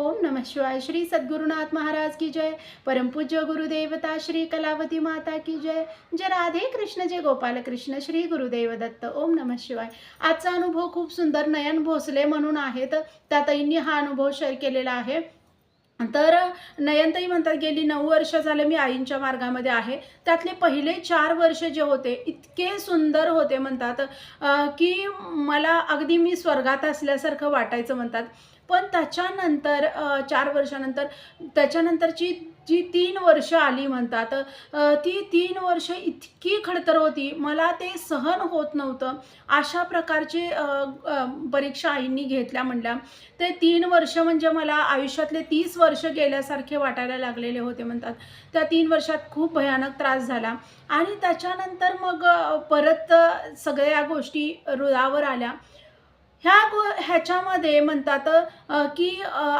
ओम नमः शिवाय श्री सद्गुरुनाथ महाराज की जय। परमपूज्य गुरुदेवता श्री कलावती माता की जय। जय राधे कृष्ण जय गोपाल कृष्ण श्री गुरुदेव दत्त। ओम नमः शिवाय। आजचा अनुभव खूप सुंदर नयन भोसले म्हणून आहेत. त्या ताईंनी हा अनुभव शेअर केलेला आहे. तर नयनताई म्हणतात गेली नऊ वर्ष झालं मी आईंच्या मार्गामध्ये आहे. त्यातले पहिले चार वर्ष जे होते इतके सुंदर होते म्हणतात की मला अगदी मी स्वर्गात असल्यासारखं वाटायचं म्हणतात. पण त्याच्यानंतर चार वर्षानंतर त्याच्यानंतरची जी तीन वर्ष आली म्हणतात ती तीन वर्ष इतकी खडतर होती. मला ते सहन होत नव्हतं. अशा प्रकारची परीक्षा आईंनी घेतल्या म्हणल्या. ते तीन वर्ष म्हणजे मला आयुष्यातले तीस वर्ष गेल्यासारखे वाटायला लागलेले होते म्हणतात. त्या तीन वर्षात खूप भयानक त्रास झाला. आणि त्याच्यानंतर मग परत सगळ्या गोष्टी रुळावर आल्या. ह्या ह्याच्यामध्ये म्हणतात की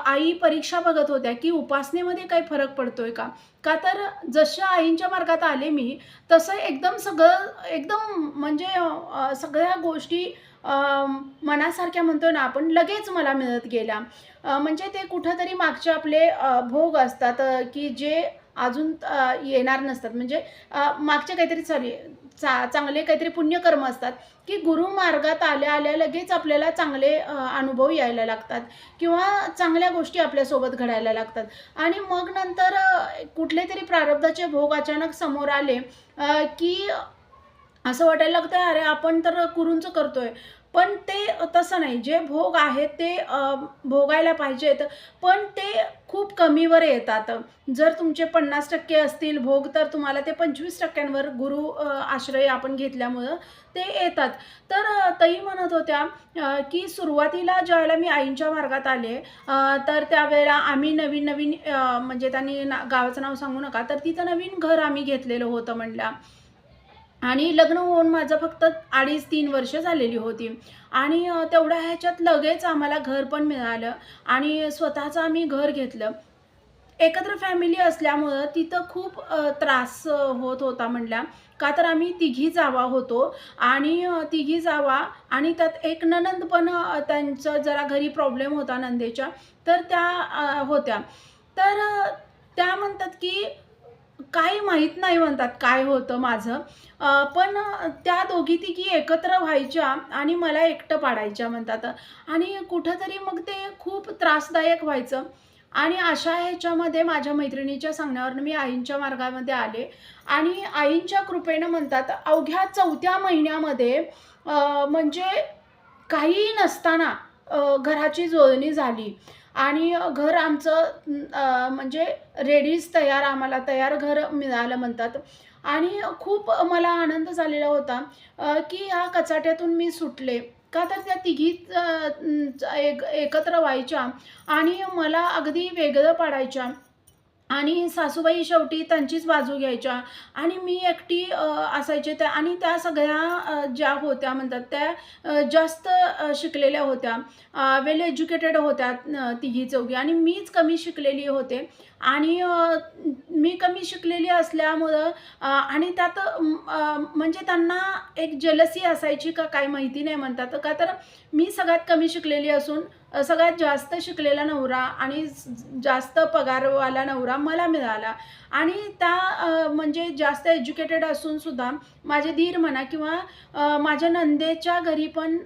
आई परीक्षा बघत होत्या की उपासनेमध्ये काही फरक पडतोय का? का तर जशा आईंच्या मार्गात आले मी तसं एकदम सगळं एकदम म्हणजे सगळ्या गोष्टी मनासारख्या म्हणतो ना आपण लगेच मला मिळत गेल्या. म्हणजे ते कुठंतरी मागचे आपले भोग असतात की जे अजून येणार नसतात. म्हणजे मागच्या मागचे काहीतरी सॉरी चा चांगले काहीतरी पुण्यकर्म असतात की गुरुमार्गात आल्या आल्या लगेच आपल्याला चांगले अनुभव यायला लागतात किंवा चांगल्या गोष्टी आपल्यासोबत घडायला लागतात. आणि मग नंतर कुठले तरी प्रारब्धाचे भोग अचानक समोर आले की असं वाटायला लागतं अरे आपण तर कुरूंचं करतोय. पण ते तसं नाही. जे भोग आहेत ते भोगायला पाहिजेत. पण ते खूप कमीवर येतात. जर तुमचे पन्नास टक्के असतील भोग तर तुम्हाला ते पंचवीस टक्क्यांवर गुरु आश्रय आपण घेतल्यामुळं ते येतात. तर तई म्हणत होत्या की सुरुवातीला ज्यावेळेला मी आईंच्या मार्गात आले तर त्यावेळेला आम्ही नवीन नवीन म्हणजे त्यांनी ना गावाचं नाव सांगू नका तर तिथं नवीन घर आम्ही घेतलेलं होतं म्हणल्या. आणि लग्न होऊन माझं फक्त अडीच तीन वर्ष झालेली होती. आणि तेवढ्या ह्याच्यात लगेच आम्हाला घर पण मिळालं आणि स्वतःचं आम्ही घर घेतलं. एकत्र फॅमिली असल्यामुळं तिथं खूप त्रास होत होता म्हणल्या का तर आम्ही तिघी जावा होतो आणि तिघी जावा आणि त्यात एक ननंद पण त्यांचं जरा घरी प्रॉब्लेम होता नंदेच्या. तर त्या होत्या. तर त्या म्हणतात की काही माहीत नाही म्हणतात काय होतं माझं. पण त्या दोघी तिघी एकत्र व्हायच्या आणि मला एकटं पाडायच्या म्हणतात. आणि कुठंतरी मग ते खूप त्रासदायक व्हायचं. आणि अशा ह्याच्यामध्ये माझ्या मैत्रिणीच्या सांगण्यावरनं मी आईंच्या मार्गामध्ये आले. आणि आईंच्या कृपेनं म्हणतात अवघ्या चौथ्या महिन्यामध्ये म्हणजे काही नसताना घराची जोडणी झाली. आणि घर आमचं म्हणजे रेडीज तयार आम्हाला तयार घर मिळालं म्हणतात. आणि खूप मला आनंद झालेला होता की ह्या कचाट्यातून मी सुटले. का तर त्या तिघी एक एकत्र व्हायच्या आणि मला अगदी वेगळं पाडायच्या. आणि सासूबाई शेवटी त्यांचीच बाजू घ्यायच्या. आणि मी एकटी असायचे त्या आणि त्या सगळ्या ज्या होत्या म्हणतात त्या जास्त शिकलेल्या होत्या. वेल एज्युकेटेड होत्या तिघी चौघी. आणि मीच कमी शिकलेली होते. आणि मी कमी शिकलेली असल्यामुळं आणि त्यात म्हणजे त्यांना एक जलसी असायची का काय माहिती नाही म्हणतात. का तर मी सगळ्यात कमी शिकलेली असून सगळ्यात जास्त शिकलेला नवरा आणि जास्त पगारवाला नवरा मला मिळाला. आणि त्या म्हणजे जास्त एज्युकेटेड असून सुद्धा माझे धीर म्हणा किंवा माझ्या नंदेच्या घरी पण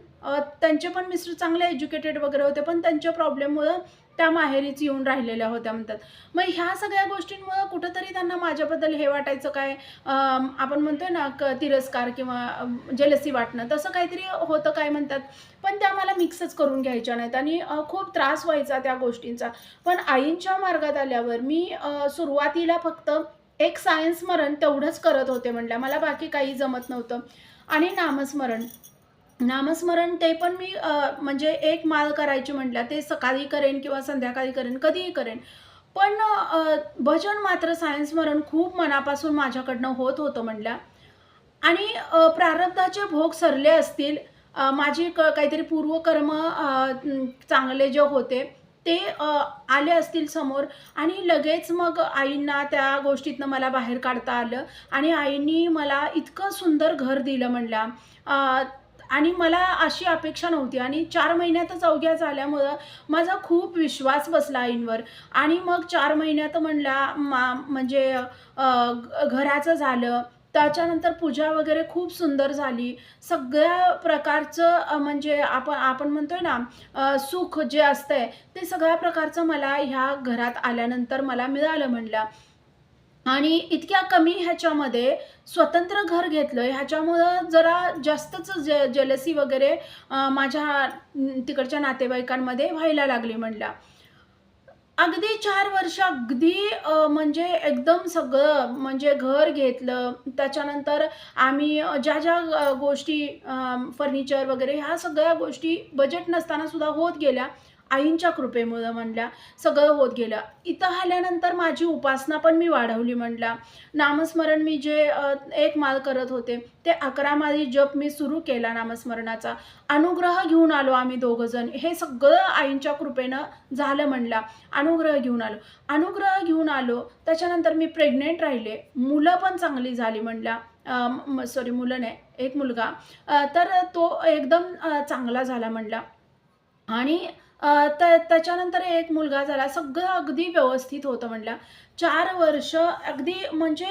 त्यांचे पण मिस्टर चांगले एज्युकेटेड वगैरे होते पण त्यांच्या प्रॉब्लेममुळं त्या माहेरीच येऊन राहिलेल्या होत्या म्हणतात. मग ह्या सगळ्या गोष्टींमुळं कुठंतरी त्यांना माझ्याबद्दल हे वाटायचं काय? आपण म्हणतोय ना क तिरस्कार किंवा जलसी वाटणं तसं काहीतरी होतं काय म्हणतात? पण त्या मला मिक्सच करून घ्यायच्या नाहीत आणि खूप त्रास व्हायचा त्या गोष्टींचा. पण आईंच्या मार्गात आल्यावर मी सुरुवातीला फक्त एक सायन्स स्मरण तेवढंच करत होते म्हटलं मला बाकी काही जमत नव्हतं. आणि नामस्मरण. नामस्मरण ते पण मी म्हणजे एक माळ करायची म्हटल्या ते सकाळी करेन किंवा संध्याकाळी करेन कधीही करेन. पण भजन मात्र सायन्समरण खूप मनापासून माझ्याकडनं होत होतं म्हटल्या आणि प्रारब्धाचे भोग सरले असतील माझी क काहीतरी पूर्वकर्म चांगले जे होते ते आले असतील समोर आणि लगेच मग आईंना त्या गोष्टीतनं मला बाहेर काढता आलं आणि आईंनी मला इतकं सुंदर घर दिलं म्हणल्या आणि मला अशी अपेक्षा नव्हती. आणि चार महिन्यातच अवघ्या झाल्यामुळं माझा खूप विश्वास बसला आईंवर. आणि मग चार महिन्यात म्हणला मा म्हणजे घराचं झालं. त्याच्यानंतर पूजा वगैरे खूप सुंदर झाली. सगळ्या प्रकारचं म्हणजे आपण आपण म्हणतोय ना सुख जे असतंय ते सगळ्या प्रकारचं मला ह्या घरात आल्यानंतर मला मिळालं म्हणलं. आणि इतक्या कमी ह्याच्यामध्ये स्वतंत्र घर घेतलं ह्याच्यामुळं जरा जास्तच ज जेलसी वगैरे माझ्या तिकडच्या नातेवाईकांमध्ये व्हायला लागली म्हणल्या अगदी चार वर्ष अगदी म्हणजे एकदम सगळं म्हणजे घर घेतलं. त्याच्यानंतर आम्ही ज्या ज्या गोष्टी फर्निचर वगैरे ह्या सगळ्या गोष्टी बजेट नसताना सुद्धा होत गेल्या. आईंच्या कृपेमुळं म्हणल्या सगळं होत गेलं. इथं आल्यानंतर माझी उपासना पण मी वाढवली म्हणल्या नामस्मरण मी जे एक माल करत होते ते अकरा माळी जप मी सुरू केला नामस्मरणाचा. अनुग्रह घेऊन आलो आम्ही दोघंजण. हे सगळं आईंच्या कृपेनं झालं म्हणला. अनुग्रह घेऊन आलो. अनुग्रह घेऊन आलो. त्याच्यानंतर मी प्रेग्नेंट राहिले. मुलं पण चांगली झाली म्हणल्या सॉरी मुलं नाही एक मुलगा. तर तो एकदम चांगला झाला म्हणला. आणि तर त्याच्यानंतर एक मुलगा झाला. सगळं अगदी व्यवस्थित होतं म्हणलं चार वर्ष अगदी म्हणजे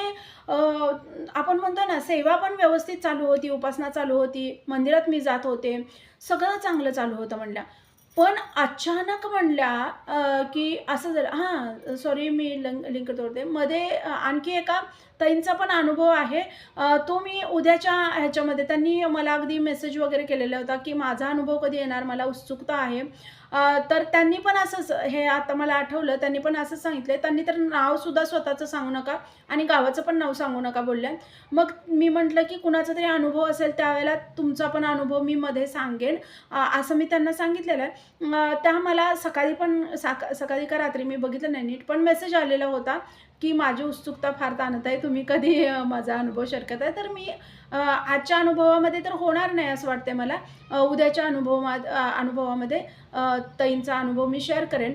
आपण म्हणतो ना सेवा पण व्यवस्थित चालू होती उपासना चालू होती मंदिरात मी जात होते सगळं चांगलं चालू होतं म्हटलं. पण अचानक म्हणल्या की असं झालं हां सॉरी मी लिंक लिंक तोडते मध्ये आणखी एका ताईंचा पण अनुभव आहे. तो मी उद्याच्या ह्याच्यामध्ये त्यांनी मला अगदी मेसेज वगैरे केलेला होता की माझा अनुभव कधी येणार मला उत्सुकता आहे. तर त्यांनी पण असंच हे आता मला आठवलं त्यांनी पण असंच सांगितलं त्यांनी तर नावसुद्धा स्वतःचं सांगू नका आणि गावाचं पण नाव सांगू नका बोलल्या मग मी म्हटलं की कुणाचा तरी अनुभव असेल त्यावेळेला तुमचा पण अनुभव मी मध्ये सांगेन. असं मी त्यांना सांगितलेलं आहे. त्या मला सकाळी पण साक सकाळी का रात्री मी बघितलं नाही नीट पण मेसेज आलेला होता. की माझी उत्सुकता फार ताणत आहे. तुम्ही कधी माझा अनुभव शेअर करताय? तर मी आजच्या अनुभवामध्ये तर होणार नाही असं वाटते मला. उद्याच्या अनुभवा अनुभवामध्ये तईंचा ताईंचा अनुभव मी शेअर करेन.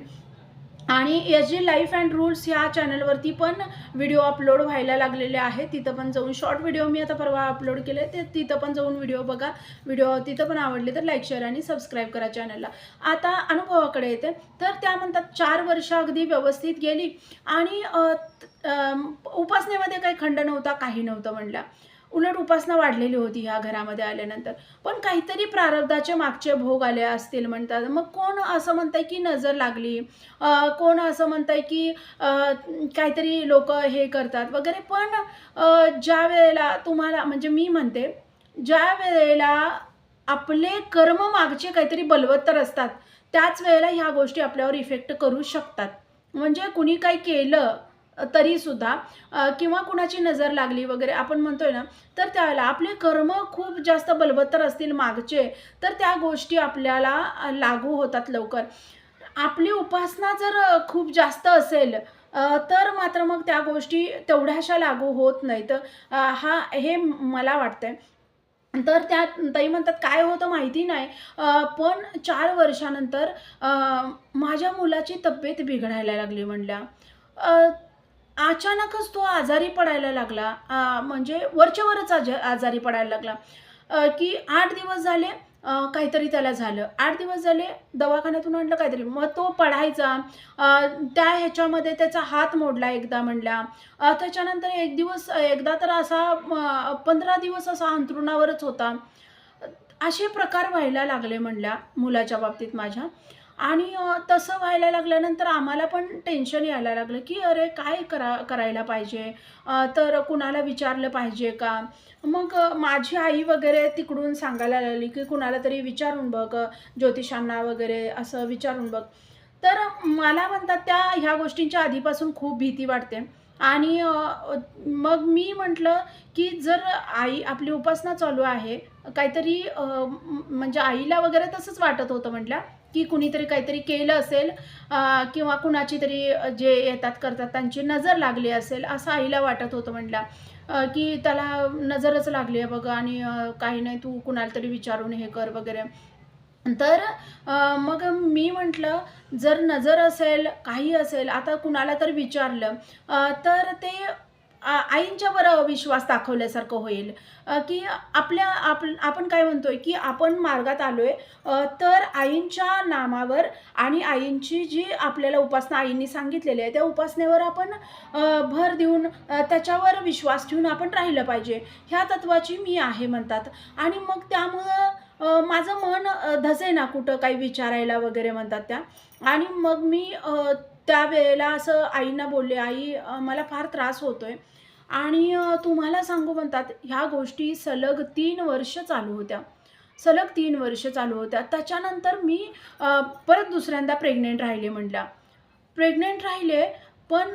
आणि S G life and rules ह्या चॅनलवरती पण व्हिडिओ अपलोड व्हायला लागलेले आहेत. तिथं पण जाऊन शॉर्ट व्हिडिओ मी आता परवा अपलोड केले. ते तिथं पण जाऊन व्हिडिओ बघा. व्हिडिओ तिथं पण आवडले तर लाईक शेअर आणि सबस्क्राईब करा चॅनलला आता अनुभवाकडे येते. तर त्या म्हणतात चार वर्ष अगदी व्यवस्थित गेली आणि उपासनेमध्ये काही खंड नव्हता काही नव्हतं म्हणल्या. उलट उपासना वाढलेली होती ह्या घरामध्ये आल्यानंतर. पण काहीतरी प्रारब्धाचे मागचे भोग आले असतील म्हणतात. मग कोण असं म्हणताय की नजर लागली? कोण असं म्हणताय की काहीतरी लोक हे करतात वगैरे. पण ज्या वेळेला तुम्हाला म्हणजे मी म्हणते ज्या वेळेला आपले कर्म मागचे काहीतरी बलवत्तर असतात त्याच वेळेला ह्या गोष्टी आपल्यावर इफेक्ट करू शकतात. म्हणजे कुणी काही केलं तरीसुद्धा किंवा कुणाची नजर लागली वगैरे आपण म्हणतोय ना तर त्यावेळेला आपले कर्म खूप जास्त बलवत्तर असतील मागचे तर त्या गोष्टी आपल्याला लागू होतात लवकर. आपली उपासना जर खूप जास्त असेल तर मात्र मग त्या गोष्टी तेवढ्याशा लागू होत नाहीत. हा हे मला वाटतंय. तर त्या ताई म्हणतात काय होतं माहिती नाही पण चार वर्षानंतर माझ्या मुलाची तब्येत बिघडायला लागली म्हणल्या. अचानकच तो आजारी पडायला लागला. म्हणजे वरच्यावरच आज आजारी पडायला लागला. की आठ दिवस झाले काहीतरी त्याला झालं. आठ दिवस झाले दवाखान्यातून आणलं काहीतरी. मग तो पडायचा त्या ह्याच्यामध्ये त्याचा हात मोडला एकदा म्हणला. त्याच्यानंतर एक दिवस एकदा तर असा पंधरा दिवस असा अंथरुणावरच होता. असे प्रकार व्हायला लागले म्हणल्या मुलाच्या बाबतीत माझ्या. आणि तसं व्हायला लागल्यानंतर आम्हाला पण टेन्शन यायला लागलं की अरे काय करा करायला पाहिजे? तर कुणाला विचारलं पाहिजे का? मग माझी आई वगैरे तिकडून सांगायला लागली की कुणाला तरी विचारून बघ ज्योतिषांना वगैरे असं विचारून बघ. तर मला म्हणतात त्या ह्या गोष्टींच्या आधीपासून खूप भीती वाटते. आणि मग मी म्हटलं की जर आई आपली उपासना चालू आहे काहीतरी म्हणजे आईला वगैरे तसंच वाटत होतं म्हटलं की कुणीतरी काहीतरी केलं असेल किंवा कुणाची तरी जे येतात करतात त्यांची नजर लागली असेल असं आईला वाटत होतं म्हटलं. की त्याला नजरच लागली आहे बघा आणि काही नाही तू कुणाला तरी विचारून हे कर वगैरे. तर मग मी म्हटलं जर नजर असेल काही असेल आता कुणाला तर विचारलं तर ते आईंच्यावर विश्वास दाखवल्यासारखं होईल. की आपल्या आप आपण काय म्हणतोय की आपण मार्गात आलो आहे तर आईंच्या नामावर आणि आईंची जी आपल्याला उपासना आईंनी सांगितलेली आहे त्या उपासनेवर आपण भर देऊन त्याच्यावर विश्वास ठेवून आपण राहिलं पाहिजे. ह्या तत्वाची मी आहे म्हणतात. आणि मग त्यामुळं माझं मन धसे धसेना कुठं काही विचारायला वगैरे म्हणतात त्या. आणि मग मी त्यावेळेला असं आईंना बोलले आई मला फार त्रास होतो आहे आणि तुम्हाला सांगू म्हणतात ह्या गोष्टी सलग तीन वर्ष चालू होत्या. सलग तीन वर्ष चालू होत्या. त्याच्यानंतर मी परत दुसऱ्यांदा प्रेग्नेंट राहिले म्हटल्या. प्रेग्नेंट राहिले पण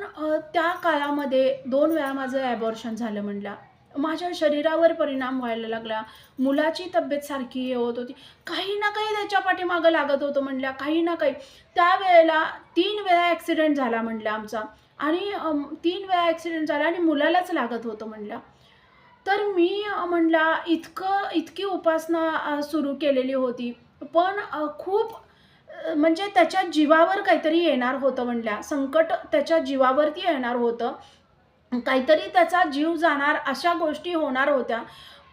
त्या काळामध्ये दोन वेळा माझं ॲबॉर्शन झालं म्हटलं माझ्या शरीरावर परिणाम व्हायला लागला. मुलाची तब्येत सारखी हे होत होती. काही ना काही त्याच्या पाठीमागं लागत होतं म्हणल्या काही ना काही. त्यावेळेला तीन वेळा ॲक्सिडेंट झाला म्हणलं आमचा. आणि तीन वेळा ॲक्सिडेंट झाला आणि मुलालाच लागत होतं म्हणल्या. तर मी म्हणला इतकं इतकी उपासना सुरू केलेली होती. पण खूप म्हणजे त्याच्या जीवावर काहीतरी येणार होतं म्हणल्या. संकट त्याच्या जीवावरती येणार होतं. काहीतरी त्याचा जीव जाणार अशा गोष्टी होणार होत्या.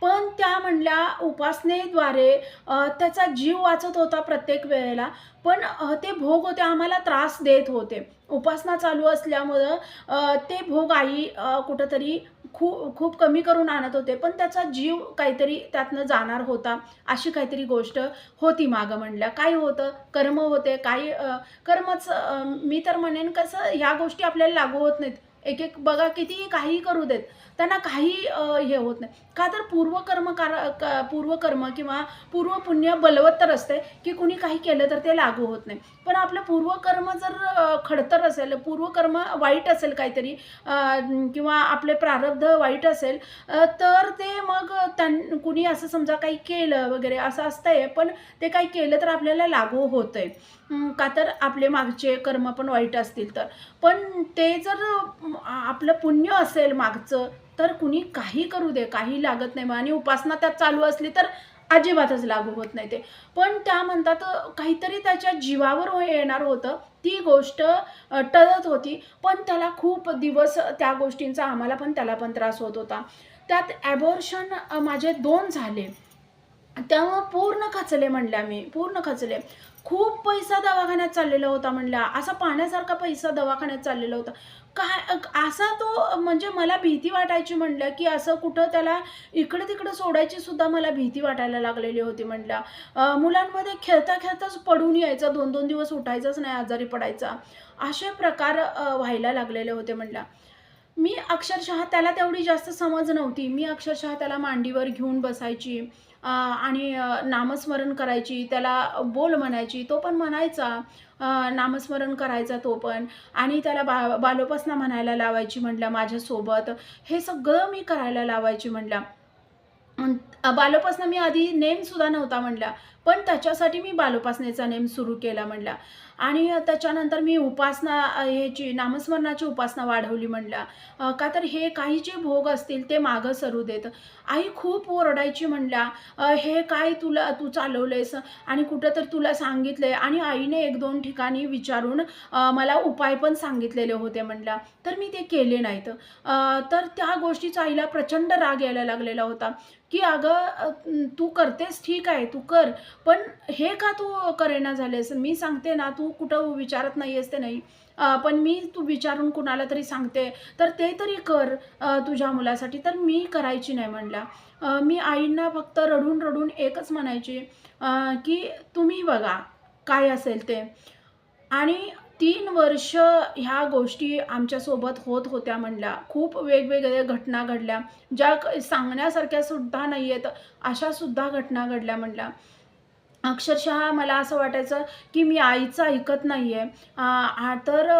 पण त्या म्हणल्या उपासनेद्वारे त्याचा जीव वाचत होता प्रत्येक वेळेला. पण ते भोग होते आम्हाला त्रास देत होते. उपासना चालू असल्यामुळं ते भोग आई कुठंतरी खूप खूप कमी करून आणत होते. पण त्याचा जीव काहीतरी त्यातनं जाणार होता अशी काहीतरी गोष्ट होती मागं म्हणल्या. काय होतं? कर्म होते. काही कर्मच मी तर म्हणेन कसं ह्या गोष्टी आपल्याला लागू होत नाहीत. एक एक बघा किती काही करू देत. त्यांना काही हे होत नाही. का तर पूर्वकर्म कार पूर्वकर्म किंवा पूर्वपुण्य बलवत्तर असते की कुणी काही केलं तर ते लागू होत नाही. पण आपलं पूर्वकर्म जर खडतर असेल पूर्वकर्म वाईट असेल काहीतरी किंवा आपले प्रारब्ध वाईट असेल तर ते मग त्यां कुणी असं समजा काही केलं वगैरे असं असतंय पण ते काही केलं तर आपल्याला लागू होतंय. आहे का तर आपले मागचे कर्म पण वाईट असतील तर. पण ते जर आपलं पुण्य असेल मागचं तर कुणी काही करू दे काही लागत नाही. मग आणि उपासना त्यात चालू असली तर अजिबातच लागू होत नाही ते. पण त्या म्हणतात काहीतरी त्याच्या जीवावर हो- येणार होतं. ती गोष्ट टळत होती. पण त्याला खूप दिवस त्या गोष्टींचा आम्हाला पण त्याला पण त्रास होत होता. त्यात ॲबॉर्शन माझे दोन झाले. त्यामुळं पूर्ण खचले म्हणल्या मी पूर्ण खचले. खूप पैसा दवाखान्यात चाललेला होता म्हणल्या. असा पाण्यासारखा पैसा दवाखान्यात चाललेला होता. काय असा तो म्हणजे मला भीती वाटायची म्हणलं की असं कुठं त्याला इकडं तिकडं सोडायची सुद्धा मला भीती वाटायला लागलेली होती म्हणल्या मुलांमध्ये खेळता खेळताच पडून यायचा दोन दोन दिवस उठायचाच नाही आजारी पडायचा. असे प्रकार व्हायला लागलेले होते म्हणल्या मी अक्षरशः त्याला तेवढी जास्त समज नव्हती. मी अक्षरशः त्याला मांडीवर घेऊन बसायची आणि नामस्मरण करायची त्याला बोल म्हणायची तो पण म्हणायचा नामस्मरण करायचा तो पण. आणि त्याला बा बालोपासना म्हणायला लावायची म्हटलं माझ्यासोबत. हे सगळं मी करायला लावायची म्हटलं. बालोपासना मी आधी नेमसुद्धा नव्हता म्हणला पण त्याच्यासाठी मी बालोपासनेचा नेम सुरू केला म्हणला. आणि त्याच्यानंतर मी उपासना ह्याची नामस्मरणाची उपासना वाढवली म्हणल्या का तर हे काही जे भोग असतील ते मागं सरू देत. आई खूप ओरडायची म्हणल्या हे काय तुला तू चालवलेस आणि कुठं तर तुला सांगितलंय. आणि आईने एक दोन ठिकाणी विचारून मला उपाय पण सांगितलेले होते म्हणल्या तर मी ते केले नाहीत. तर त्या गोष्टीचा आईला प्रचंड राग यायला लागलेला होता. की अगं तू करतेस ठीक आहे तू कर. पण हे का तू करेना झालेस? मी सांगते ना तू कुठं विचारत नाही आहेस ते नाही. पण मी तू विचारून कुणाला तरी सांगते. तर ते तरी कर तुझ्या मुलासाठी. तर मी करायची नाही म्हणल्या मी आईंना फक्त रडून रडून एकच म्हणायची की तुम्ही बघा काय असेल ते. आणि तीन वर्ष ह्या गोष्टी आमच्यासोबत होत होत्या म्हणल्या. खूप वेगवेगळ्या घटना घडल्या. ज्या सांगण्यासारख्या सुद्धा नाही आहेत अशा सुद्धा घटना घडल्या म्हणल्या. अक्षरशः मला असं वाटायचं की मी आईचं ऐकत नाही आहे तर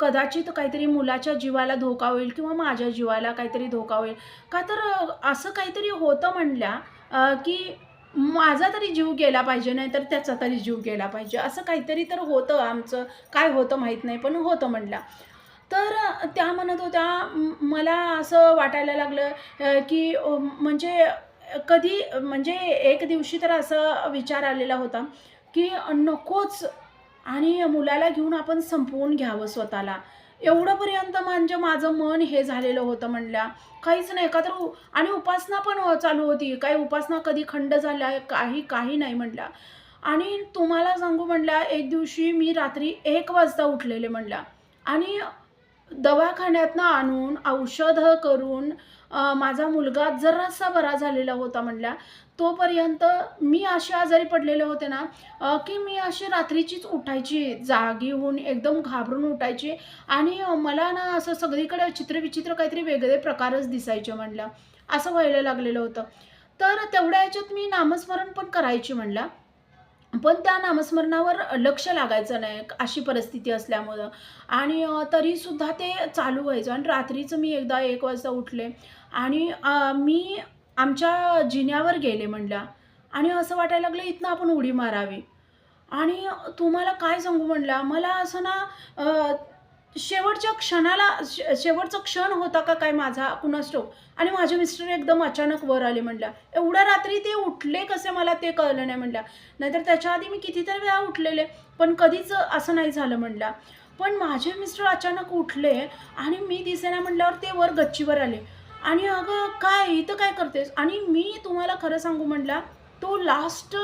कदाचित काहीतरी मुलाच्या जीवाला धोका होईल किंवा माझ्या जीवाला काहीतरी धोका होईल. का तर असं काहीतरी होतं म्हणल्या की माझा तरी जीव गेला पाहिजे नाही तर त्याचा तरी जीव गेला पाहिजे. असं काहीतरी तर होतं आमचं. काय होतं माहीत नाही पण होतं म्हटलं. तर त्या म्हणत होत्या मला असं वाटायला लागलं की म्हणजे कधी म्हणजे एक दिवशी तर असं विचार आलेला होता की नकोच आणि मुलाला घेऊन आपण संपवून घ्यावं स्वतःला. एवढंपर्यंत म्हणजे माझं मन हे झालेलं होतं म्हणल्या. काहीच नाही का तर आणि उपासना पण चालू होती. काही उपासना कधी खंड झाल्या काही काही नाही म्हणल्या. आणि तुम्हाला सांगू म्हणल्या एक दिवशी मी रात्री एक वाजता उठलेले म्हणल्या. आणि दवाखान्यातनं आणून औषधं करून माझा मुलगा जरासा बरा झालेला होता म्हणल्या. तोपर्यंत मी असे आजारी पडलेले होते ना की मी अशी रात्रीचीच उठायची जागी होऊन एकदम घाबरून उठायची आणि मला ना असं सगळीकडे चित्रविचित्र काहीतरी वेगळे प्रकारच दिसायचे म्हणलं असं व्हायला लागलेलं होतं. तर तेवढ्या ह्याच्यात मी नामस्मरण पण करायची म्हणला. पण त्या नामस्मरणावर लक्ष लागायचं नाही अशी परिस्थिती असल्यामुळं. आणि तरीसुद्धा ते चालू व्हायचं आणि रात्रीचं मी एकदा एक वाजता उठले आणि मी आमच्या जिन्यावर गेले म्हणल्या. आणि असं वाटायला लागलं इथनं आपण उडी मारावी. आणि तुम्हाला काय सांगू म्हणला मला असं ना शेवटच्या क्षणाला शे शेवटचा क्षण होता का काय माझा कुणास आणि माझे मिस्टर एकदम अचानक वर आले म्हणल्या. एवढ्या रात्री ते उठले कसे मला ते कळलं नाही म्हणल्या. नाहीतर त्याच्या आधी मी कितीतरी वेळा उठलेले पण कधीच असं नाही झालं म्हणल्या. पण माझे मिस्टर अचानक उठले आणि मी दिसेना म्हटल्यावर ते वर गच्चीवर आले. आणि अगं काय इथं काय करतेस? आणि मी तुम्हाला खरं सांगू म्हटला तो लास्ट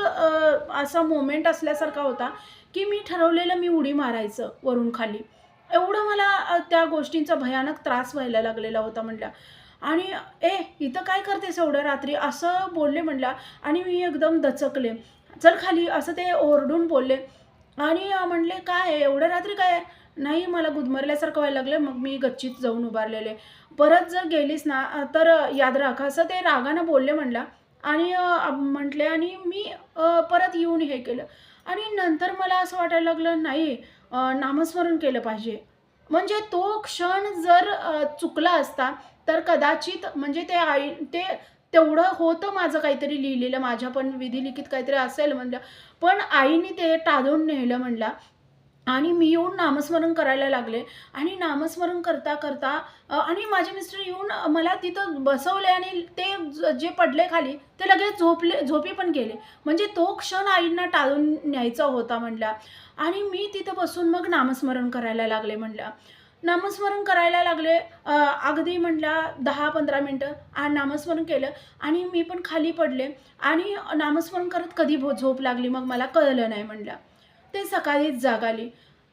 असा मोमेंट असल्यासारखा होता की मी ठरवलेलं मी उडी मारायचं वरून खाली. एवढं मला त्या गोष्टींचा भयानक त्रास व्हायला लागलेला होता म्हटलं. आणि ए इथं काय करतेस एवढं रात्री? असं बोलले म्हटलं आणि मी एकदम दचकले. चल खाली असं ते ओरडून बोलले. आणि म्हणले काय एवढं रात्री काय आहे?" नाही मला गुदमरल्यासारखं व्हायला लागलं मग मी गच्चीत जाऊन उभारलेले. परत जर गेलीस ना तर याद राख. असं ते रागानं बोलले म्हणला. आणि म्हटले आणि मी परत येऊन हे केलं. आणि नंतर मला असं वाटायला लागलं नाही नामस्मरण केलं पाहिजे. म्हणजे तो क्षण जर चुकला असता तर कदाचित म्हणजे ते आई ते तेवढं होतं माझं काहीतरी लिहिलेलं. माझ्या पण विधिलिखित काहीतरी असेल म्हणलं. पण आईने ते टाळून नेलं म्हणला. आणि मी येऊन नामस्मरण करायला लागले. आणि नामस्मरण करता करता आणि माझे मिस्टर येऊन मला तिथं बसवले आणि ते जे पडले खाली ते लगेच झोपले झोपी पण गेले. म्हणजे तो क्षण आईंना टाळून न्यायचा होता म्हणला. आणि मी तिथं बसून मग नामस्मरण करायला लागले म्हणलं. नामस्मरण करायला लागले अगदी म्हटला दहा पंधरा मिनटं आणि नामस्मरण केलं. आणि मी पण खाली पडले. आणि नामस्मरण करत कधी भो झोप लागली मग मला कळलं नाही म्हणलं. ते सकाळीच जागाली.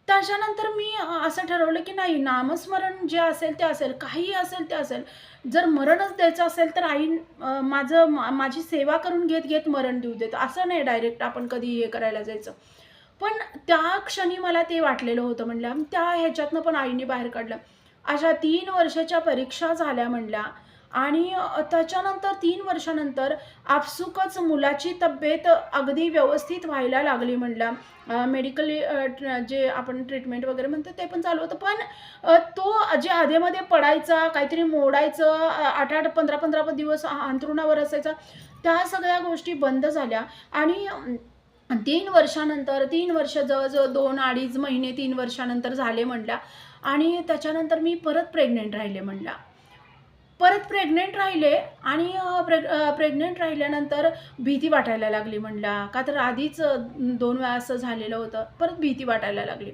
त्याच्यानंतर मी असं ठरवलं की नाही नामस्मरण जे असेल ते असेल काही असेल ते असेल. जर मरणच द्यायचं असेल तर आई माझं मा माझी सेवा करून घेत घेत मरण देऊ देत. असं नाही डायरेक्ट आपण कधी हे करायला जायचं. पण त्या क्षणी मला ते वाटलेलं होतं म्हणल्या त्या ह्याच्यातनं पण आईने बाहेर काढलं. अशा तीन वर्षाच्या परीक्षा झाल्या म्हणल्या आणि त्याच्यानंतर तीन वर्षानंतर आपसुकच मुलाची तब्येत अगदी व्यवस्थित व्हायला लागली म्हणला. मेडिकल जे आपण ट्रीटमेंट वगैरे म्हणतो ते पण चालू होतं. पण तो जे आधेमध्ये पडायचा काहीतरी मोडायचं आठ आठ पंधरा पंधरा दिवस आ- अंथरुणावर असायचा त्या सगळ्या गोष्टी बंद झाल्या. आणि तीन वर्षानंतर तीन वर्ष जवळजवळ दोन अडीच महिने तीन वर्षानंतर झाले म्हणल्या आणि त्याच्यानंतर मी परत प्रेग्नेंट राहिले म्हणला. परत प्रेग्नेंट राहिले आणि प्रेग प्रेग्नेंट राहिल्यानंतर भीती वाटायला लागली म्हणला. का तर आधीच दोन वेळा असं झालेलं होतं. परत भीती वाटायला लागली.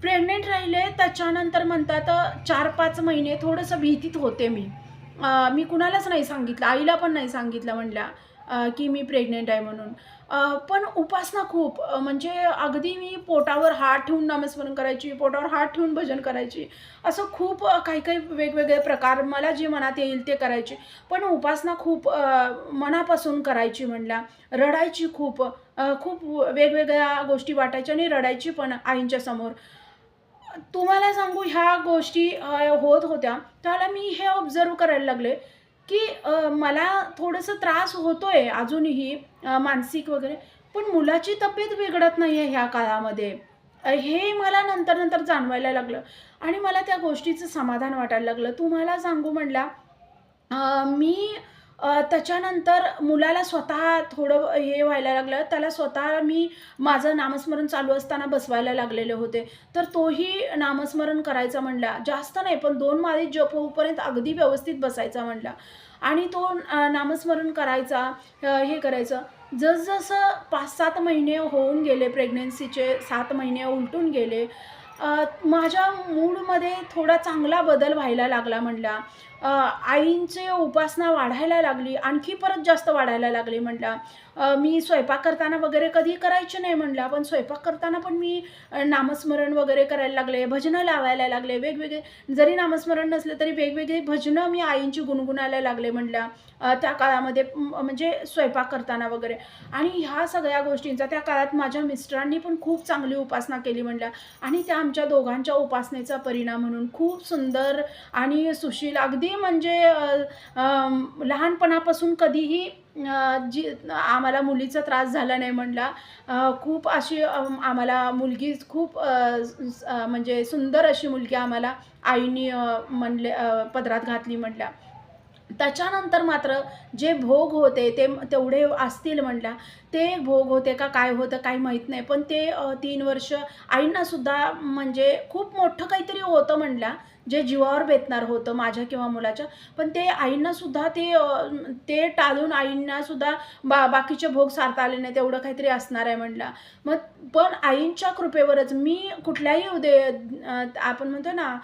प्रेग्नेंट राहिले त्याच्यानंतर म्हणतात चार पाच महिने थोडंसं भीतीत होते मी. आ, मी कुणालाच नाही सांगितलं. आईला पण नाही सांगितलं म्हणल्या की मी प्रेग्नेंट आहे म्हणून. पण उपासना खूप. म्हणजे अगदी मी पोटावर हात ठेवून नामस्मरण करायची पोटावर हात ठेवून भजन करायची असं खूप काही काही वेगवेगळे प्रकार मला जे मनात येईल ते करायचे. पण उपासना खूप मनापासून करायची म्हणल्या. रडायची खूप खूप वेगवेगळ्या गोष्टी वाटायच्या आणि रडायची पण आईंच्या समोर. तुम्हाला सांगू ह्या गोष्टी होत होत्या. त्याला मी हे ऑब्झर्व करायला लागले. की मला थोडंसं त्रास होतोय अजूनही मानसिक वगैरे पण मुलाची तब्येत बिघडत नाही आहे ह्या काळामध्ये. हे मला नंतर नंतर जाणवायला लागलं. आणि मला त्या गोष्टीचं समाधान वाटायला लागलं. तुम्हाला सांगू म्हणला मी त्याच्यानंतर मुलाला स्वतः थोडं हे व्हायला लागलं. त्याला स्वतः मी माझं नामस्मरण चालू असताना बसवायला लागलेले होते. तर तोही नामस्मरण करायचा म्हणला. जास्त नाही पण दोन माळी जप होऊपर्यंत अगदी व्यवस्थित बसायचा म्हणला. आणि तो नामस्मरण करायचा हे करायचं. जसजसं पाच सात महिने होऊन गेले प्रेग्नेन्सीचे सात महिने उलटून गेले माझ्या मूडमध्ये थोडा चांगला बदल व्हायला लागला म्हणला. आईंचे उपासना वाढायला लागली आणखी परत जास्त वाढायला लागली म्हणला. मी स्वयंपाक करताना वगैरे कधी करायचे नाही म्हणला पण स्वयंपाक करताना पण मी नामस्मरण वगैरे करायला लागले भजनं लावायला लागले वेगवेगळे जरी नामस्मरण नसले तरी वेगवेगळी भजनं मी आईंची गुणगुणायला लागले म्हणल्या त्या काळामध्ये म्हणजे स्वयंपाक करताना वगैरे. आणि ह्या सगळ्या गोष्टींचा त्या काळात माझ्या मिस्टरांनी पण खूप चांगली उपासना केली म्हणल्या आणि त्या आमच्या दोघांच्या उपासनेचा परिणाम म्हणून खूप सुंदर आणि सुशील अगदी म्हणजे लहानपणापासून कधीही जी आम्हाला मुलीचा त्रास झाला नाही म्हणला. खूप अशी आम्हाला मुलगी खूप म्हणजे सुंदर अशी मुलगी आम्हाला आईनी म्हणले पदरात घातली म्हटल्या त्याच्यानंतर मात्र जे भोग होते ते तेवढे असतील म्हणल्या. ते भोग होते का काय होतं काही माहीत नाही. पण ते तीन वर्ष आईंनासुद्धा म्हणजे खूप मोठं काहीतरी होतं म्हणल्या. जे जीवावर बेतणार होतं माझ्या किंवा मुलाच्या. पण ते आईंनासुद्धा ते ते टाळून आईंनासुद्धा बा बाकीचे भोग सारता आले नाही तेवढं काहीतरी असणार आहे म्हणला. मग पण आईंच्या कृपेवरच मी कुठल्याही उदे आपण म्हणतो ना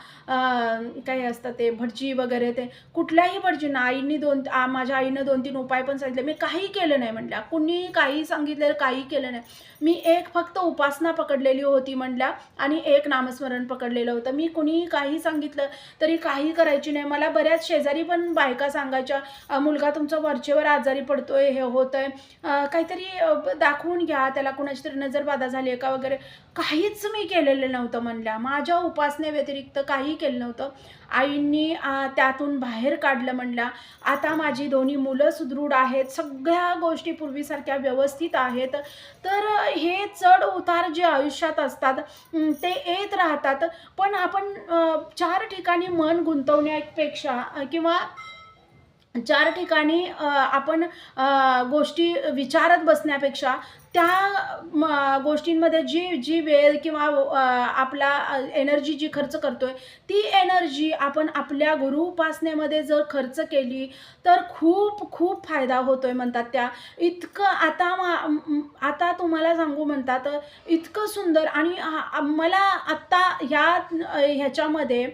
काही असतं ते भटजी वगैरे ते कुठल्याही भटजींना आईंनी दोन माझ्या आईनं दोन तीन उपाय पण सांगितले. मी काही केलं नाही म्हणल्या कुणी काही सांगितलं काही केलं नाही. मी एक फक्त उपासना पकडलेली होती म्हणल्या आणि एक नामस्मरण पकडलेलं होतं. मी कुणीही काही सांगितलं तरी काही करायची नाही. मला बऱ्याच शेजारी पण बायका सांगायच्या मुलगा तुमचा वरचेवर आजारी पडतोय हे होतंय. काहीतरी दाखवून घ्या त्याला कुणाची तरी नजरबाधा झाली आहे का वगैरे. काहीच मी केलेलं नव्हतं म्हणल्या. माझ्या उपासनेव्यतिरिक्त काही केलं नव्हतं. आईंनी त्यातून बाहेर काढलं म्हणलं आता माझी दोन्ही मुलं सुदृढ आहेत सगळ्या गोष्टी पूर्वीसारख्या व्यवस्थित आहेत तर हे चढ उतार जे आयुष्यात असतात ते येत राहतात पण आपण चार ठिकाणी मन गुंतवण्यापेक्षा किंवा चार ठिकाणी आपण गोष्टी विचारत बसण्यापेक्षा त्या गोष्टींमध्ये जी जी वेळ किंवा आपला एनर्जी जी खर्च करतोय ती एनर्जी आपण आपल्या गुरु उपासनेमध्ये जर खर्च केली तर खूप खूप फायदा होतोय म्हणतात त्या. इतकं आता मा- आता तुम्हाला सांगू म्हणतात इतकं सुंदर आणि मला आत्ता ह्या ह्याच्यामध्ये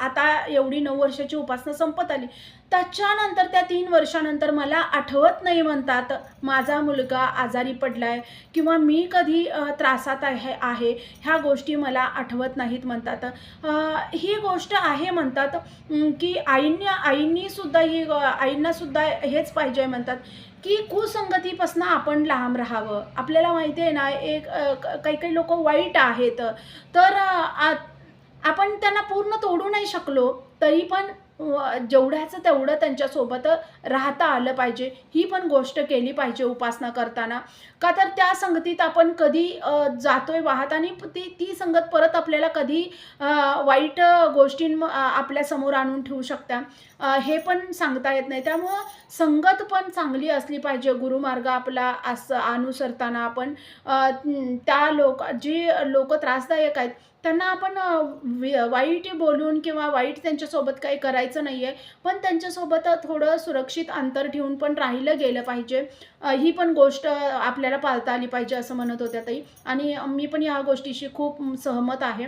आता एवढी नऊ वर्षाची उपासना संपत आली. त्याच्यानंतर त्या तीन वर्षानंतर मला आठवत नाही म्हणतात. माझा मुलगा आजारी पडलाय किंवा मी कधी त्रासात आहे आहे ह्या गोष्टी मला आठवत नाहीत म्हणतात. ही गोष्ट आहे म्हणतात की आईंनी आईंनीसुद्धा ही आईंनासुद्धा हेच पाहिजे म्हणतात की कुसंगतीपासून आपण लांब राहावं. आपल्याला माहिती आहे ना एक काही काही लोक वाईट आहेत. तर आ- आपण त्यांना पूर्ण तोडू नाही शकलो तरी पण जेवढ्याचं तेवढं त्यांच्यासोबत राहता आलं पाहिजे. ही पण गोष्ट केली पाहिजे उपासना करताना. का तर त्या संगतीत आपण कधी जातोय वाहत आणि ती ती संगत परत आपल्याला कधी वाईट गोष्टी आपल्यासमोर आणून ठेवू शकता. हे पण सांगता येत नाही. त्यामुळं संगत पण चांगली असली पाहिजे. गुरुमार्ग आपला असं अनुसरताना आपण त्या लोक जी लोक त्रासदायक आहेत त्यांना आपण वाईट बोलून किंवा वाईट त्यांच्यासोबत काही करायचं नाही आहे पण त्यांच्यासोबत थोडं सुरक्षित अंतर ठेवून पण राहिलं गेलं पाहिजे. ही पण गोष्ट आपल्याला पाळता आली पाहिजे असं म्हणत होत्या ताई. आणि मी पण या गोष्टीशी खूप सहमत आहे.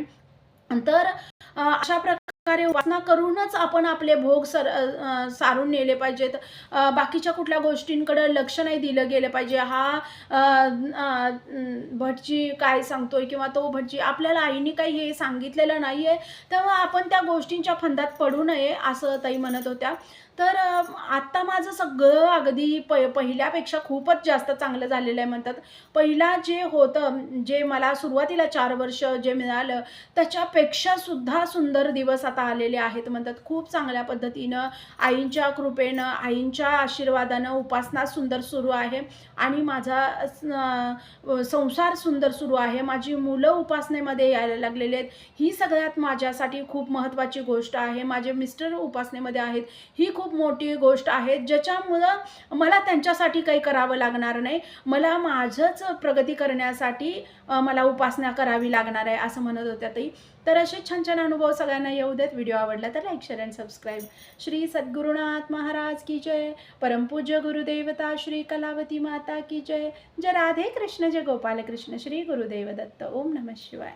तर अशा प्रकारे उपासना करूनच आपण आपले भोग सर सारून नेले पाहिजेत. बाकीच्या कुठल्या गोष्टींकडे लक्ष नाही दिलं गेलं पाहिजे. हा भटजी काय सांगतोय किंवा तो भटजी आपल्याला आईने काही हे सांगितलेलं नाही आहे तेव्हा आपण त्या गोष्टींच्या फंदात पडू नये असं ताई म्हणत होत्या. तर आत्ता माझं सगळं अगदी प पहिल्यापेक्षा खूपच जास्त चांगलं झालेलं आहे म्हणतात. पहिला जे होतं जे मला सुरुवातीला चार वर्ष जे मिळालं त्याच्यापेक्षा सुद्धा सुंदर दिवस आता आलेले आहेत म्हणतात. खूप चांगल्या पद्धतीनं आईंच्या कृपेनं आईंच्या आशीर्वादानं उपासना सुंदर सुरू आहे आणि माझा संसार सुंदर सुरू आहे. माझी मुलं उपासनेमध्ये यायला लागलेले आहेत. ही सगळ्यात माझ्यासाठी खूप महत्त्वाची गोष्ट आहे. माझे मिस्टर उपासनेमध्ये आहेत. ही खूप खूप मोठी गोष्ट आहे ज्याच्यामुळं मला त्यांच्यासाठी काही करावं लागणार नाही. मला माझंच प्रगती करण्यासाठी मला उपासना करावी लागणार आहे असं म्हणत होत्या ताई. तर असे छान छान अनुभव सगळ्यांना येऊ देत. व्हिडिओ आवडला तर like share and subscribe. Shri Sadgurunath Maharaj की जय. परमपूज्य गुरुदेवता श्री कलावती माता की जय. जय राधे कृष्ण जय गोपाल कृष्ण श्री गुरुदेव दत्त. ओम नमः शिवाय.